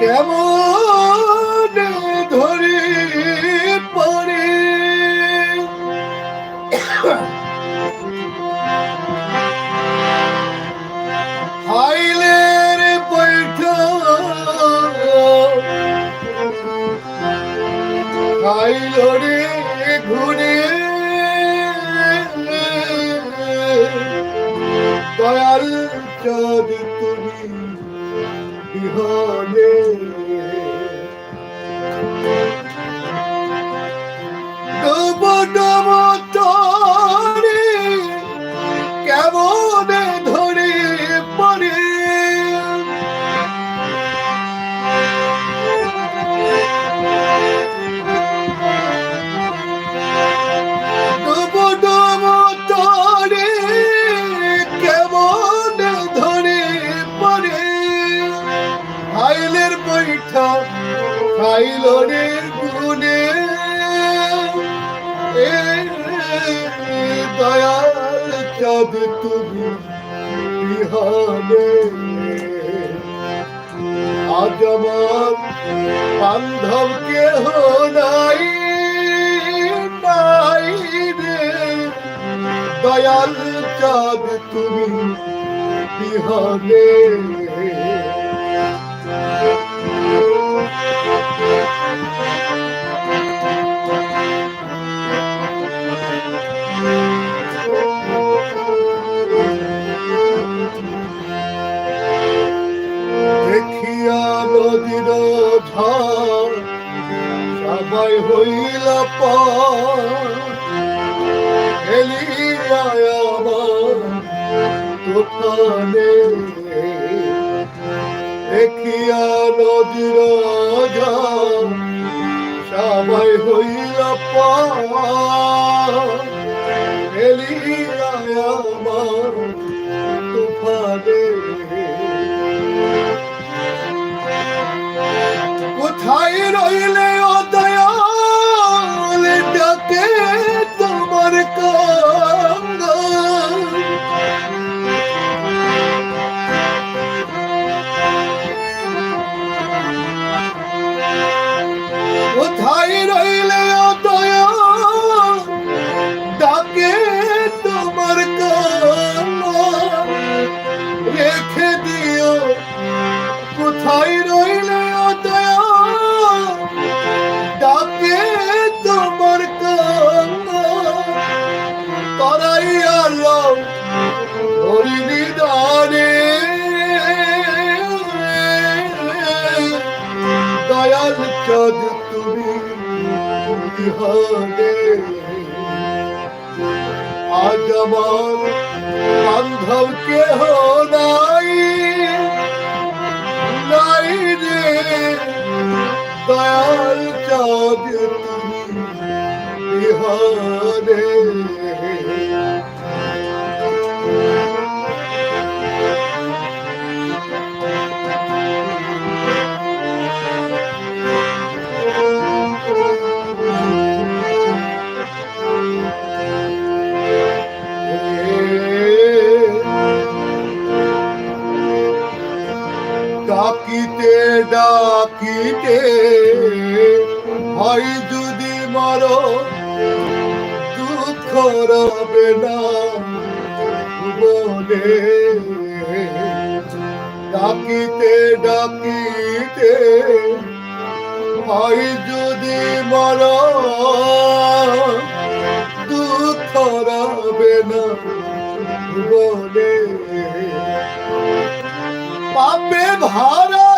কেমন ধরে পরে হাইলের বৈঠক খাইল খাইলনের গুনে এ দয়াল চাঁদ তুমি বিহানে। আজ আমার বান্ধব কেহ নাই নাই রে। দয়াল চাঁদ তুমি বিহানে। সবাই হইল আমার তুফানে দেখিয়া নদীর সবাই হইল হেলিয়া আমার তুফানে কোথায় রইলে বিহানে আজ আমার বান্ধব কেহ নাই। নাই রে দয়াল চাঁদ তুমি বিহারে ডাকিতে হয় যদি মারো দুঃখ রবে না বলে ডাকিতে ডাকিতে হয় যদি মারো দুঃখ রবে না বলে পাপে ভারা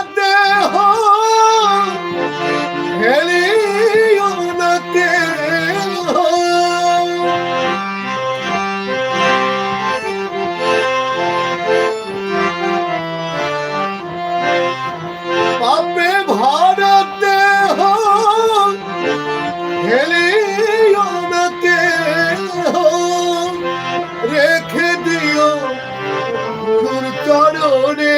রেখে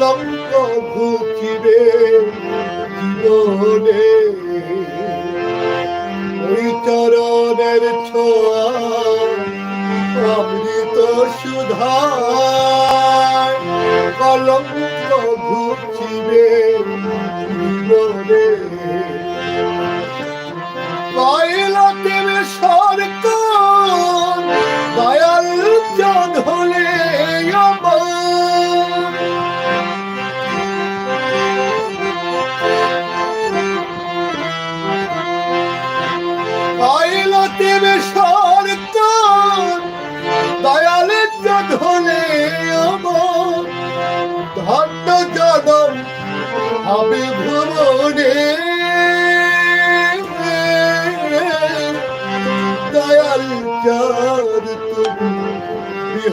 কলঙ্ক ভুকিবে জীবনে। ওই চরণের ছোঁয়া অমৃত সুধা কলঙ্ক ভুকিবে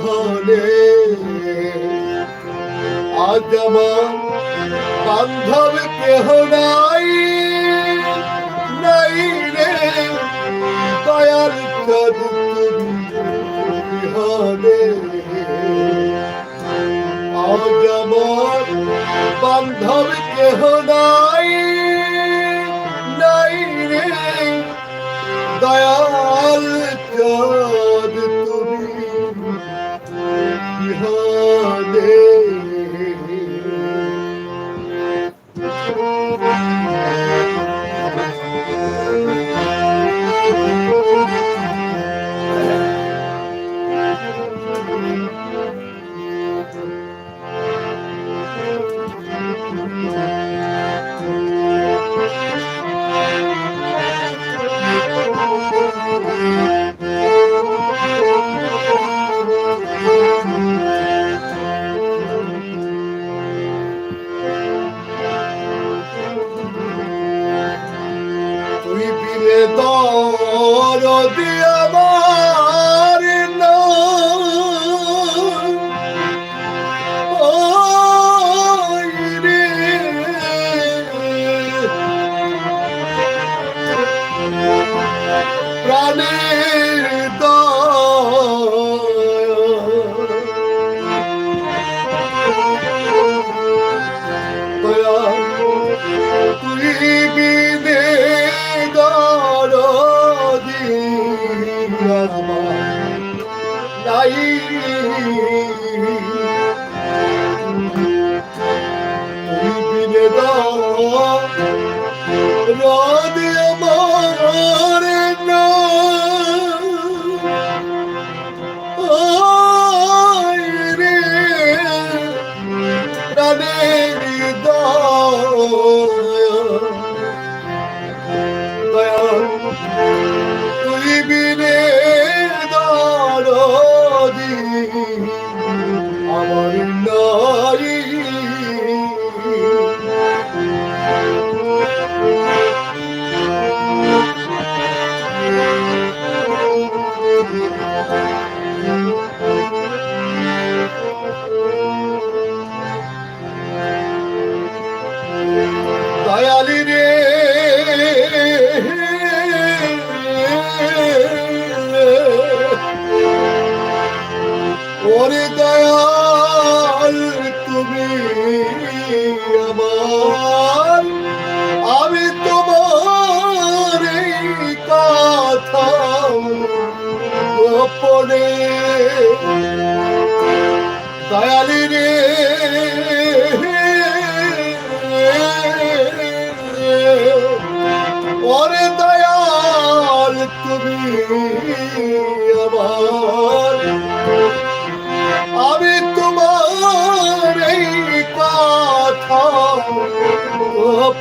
হলে। আজ আমার বান্ধব কেহ নাই নাই রে। দয়াল চাঁদ তুমি হলে। আজ আমার বান্ধব কেহ নাই নাই রে। দয়াল চাঁদ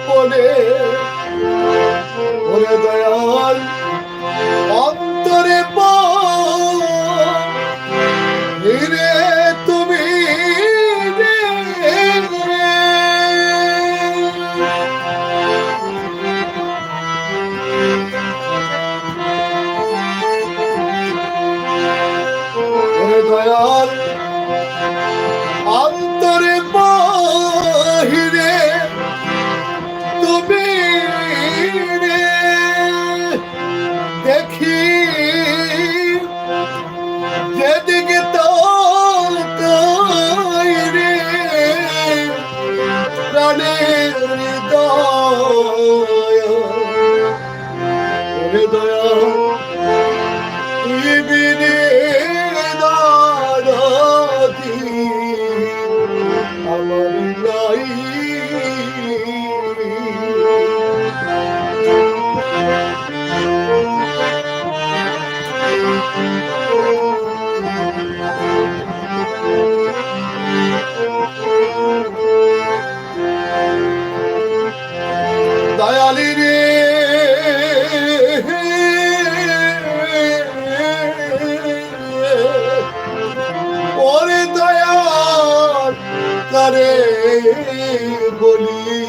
পরে ওরে দয়াল করে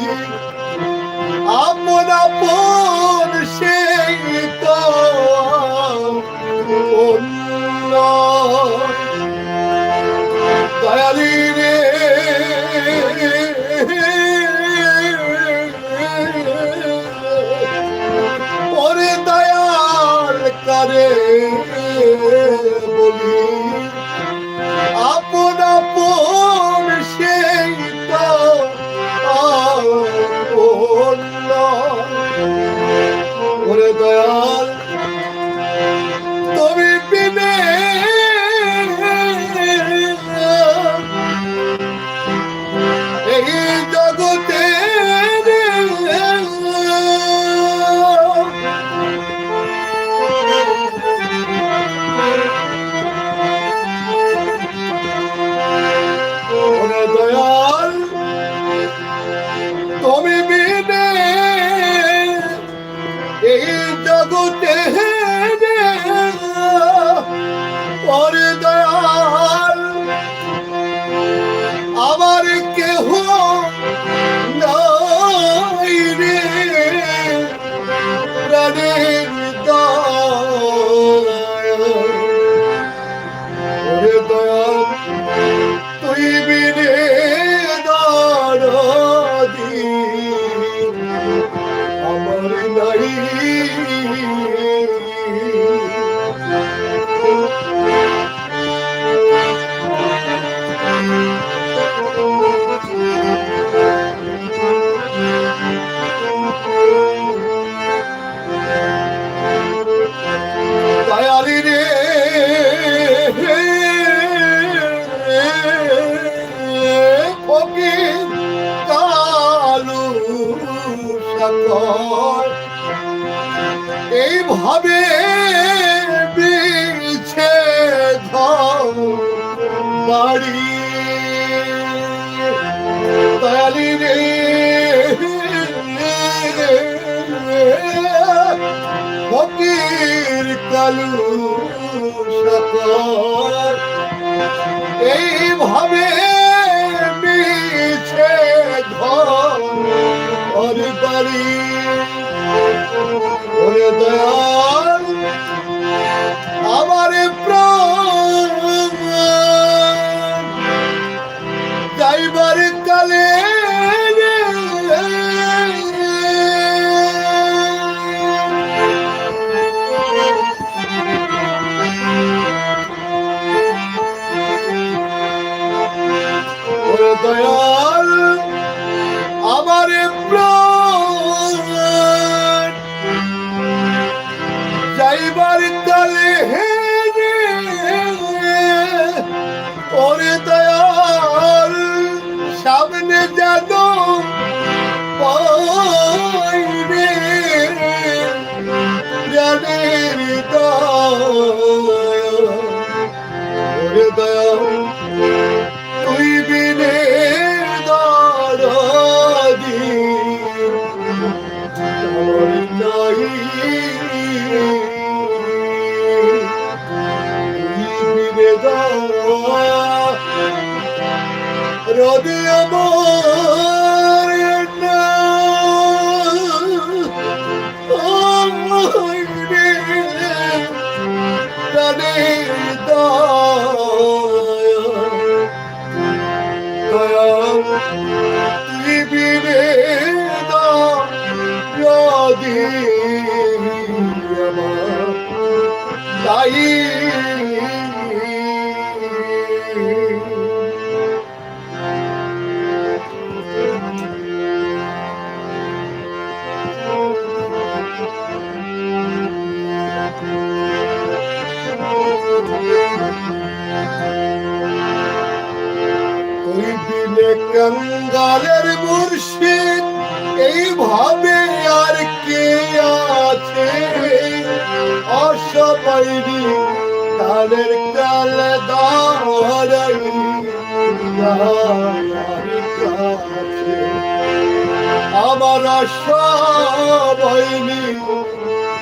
রবি আমার অসবাইনি তাদের কাল দাঁড়াই আমার সবাইনি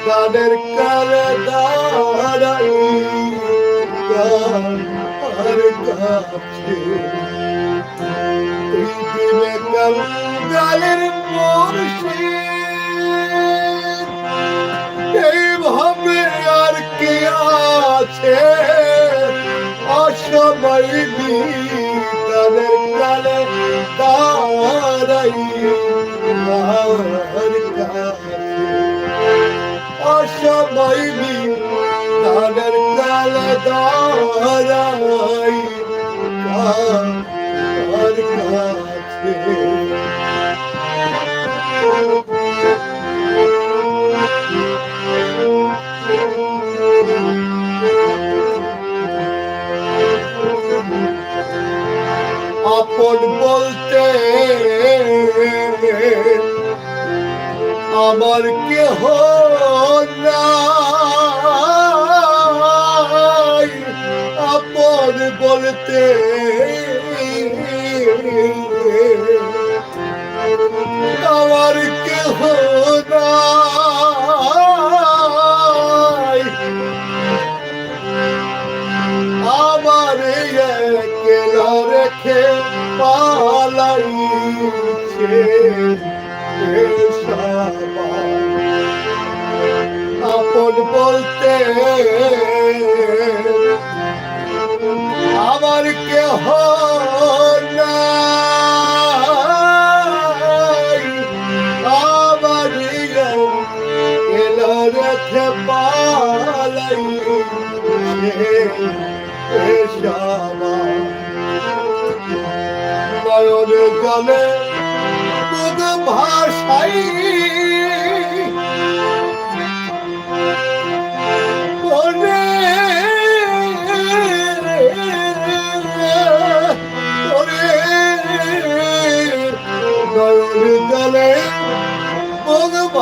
তাদের কাল দাঁড়াই কার কাছে। গালের এইভাবে আর কি আছে অসময় গালের গালে দাঁড়াই অসময় গালের গালে দাঁড়াই কার কাছে আমার কেহ নাই। আপন বলতে আমার কেহ আমার রেখে পালাইছে নয়ন জলে ভাষাই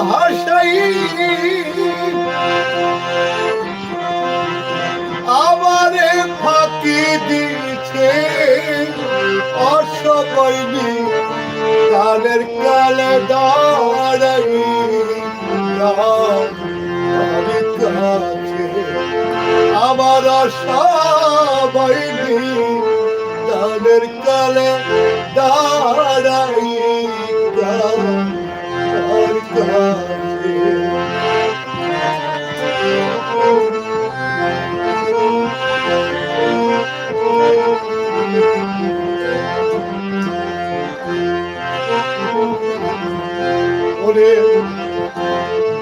ভাষাই আমারে ফাঁকি দিচ্ছে অসবৈনি কালের কালে দাঁড়াই আমার সবাইনি কালের কালে দাঁড়াই ওরে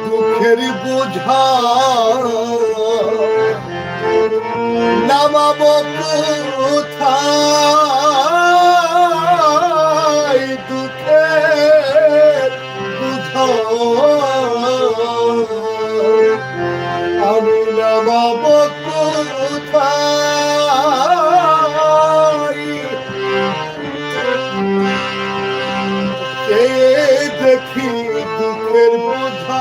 দুঃখের বোঝা। নামাবো কোথায়?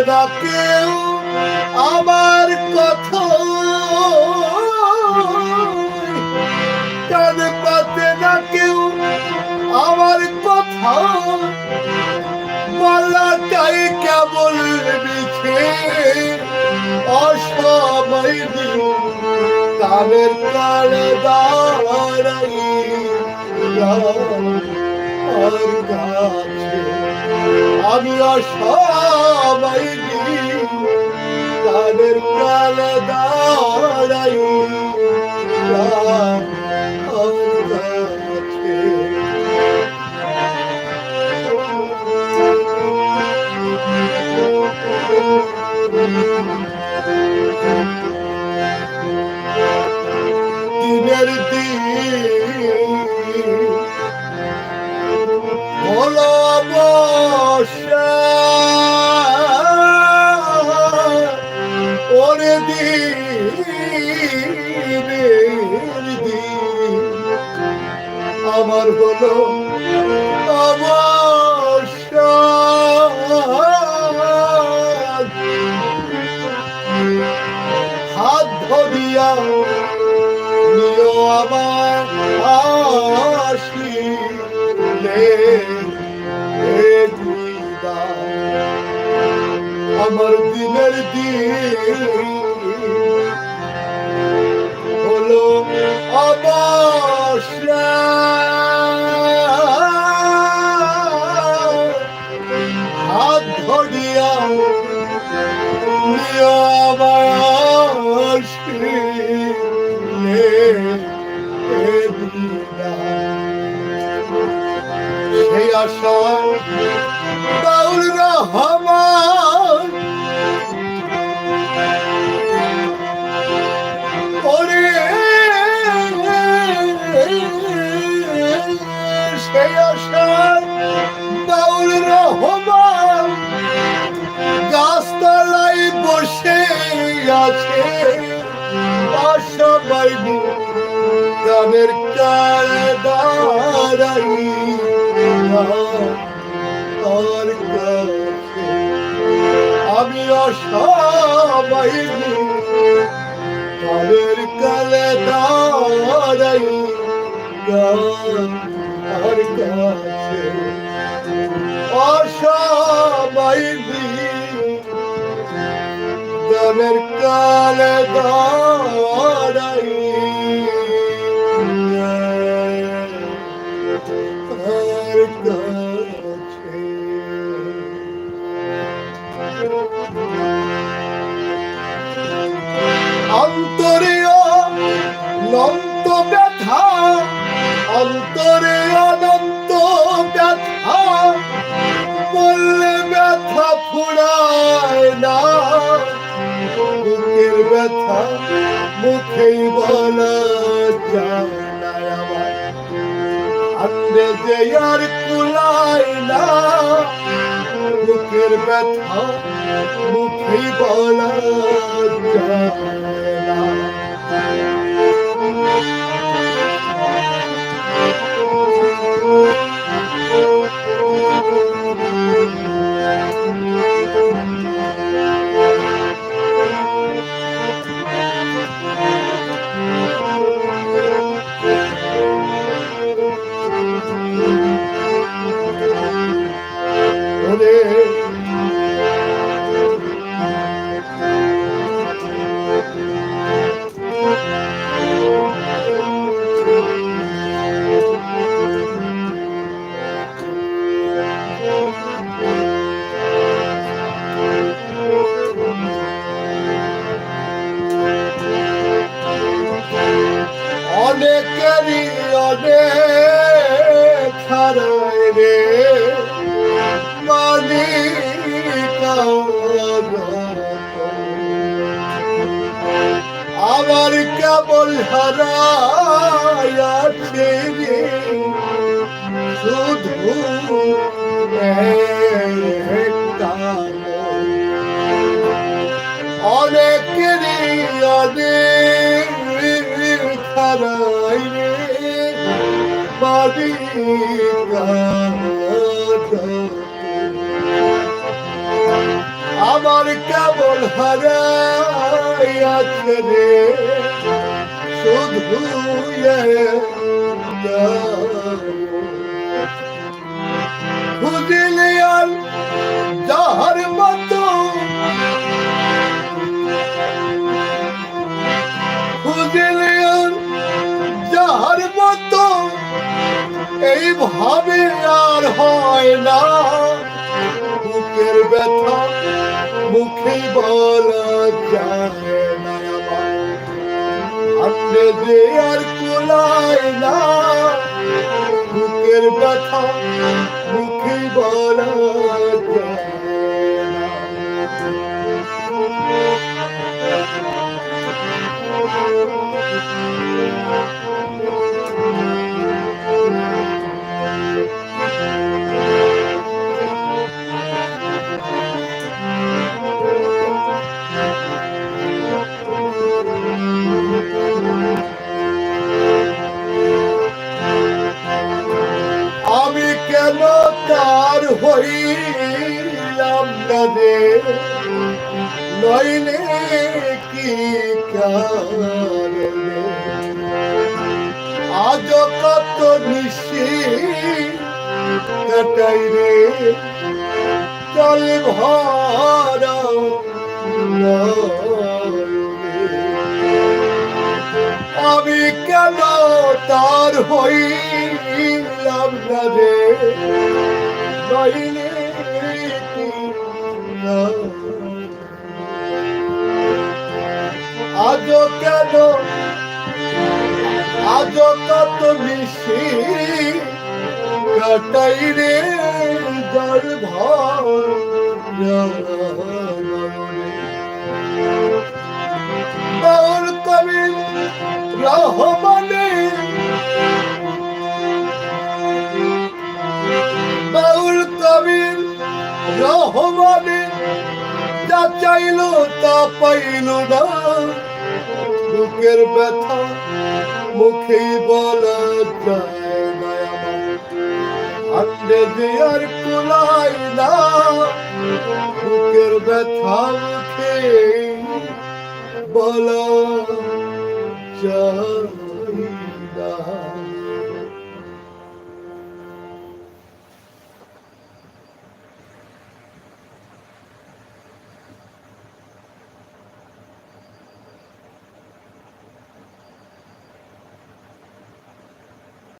পাতে রাখেও আমার কথা। পাতে না কেউ আমার কথা। বলাটাই কেবল মিছে অসময় দিল কানের কানে দাঁড়াই আর কাছে আমি সবাই তাদের কানের দাঁড়াই। হাত ধরিয়া নিও আমার আসিলে আমার দিনের দিন হলো অবসর বাউল রহমান। ওরে সেই আশা বাউল রহমান। গাছতলায় বসে আছে আশা বাইবু গানের কালে দাঁড়াই তোর আমি অসবাই গানের কালে দাঁড়াই তোর কাছে। অসবাই গানের কালে দাঁড়াই অন্তরে অনন্ত ব্যথা। বললে ব্যথা ফুরায় না। বুকের ব্যথা মুখেই বলা যায় যে আর কুলায় না। বুকের ব্যথা মুখেই বলা যায় না। ওরে আর যাহার মতো আর যাহার মতো এইভাবে আর হয় না। বুকের ব্যথা মুখে বলা যায় না। যে আর কোলায় না। বুকের ব্যথা মুখে বলা আজও কেন? আজও কত মিশি কাটাই রে জল ভর। যা তা পাইল না। বুকের ব্যথা মুখেই বলা যায় না আন্ডে দিয়ার কুলাই না, বুকের ব্যথা মুখে বলা যায়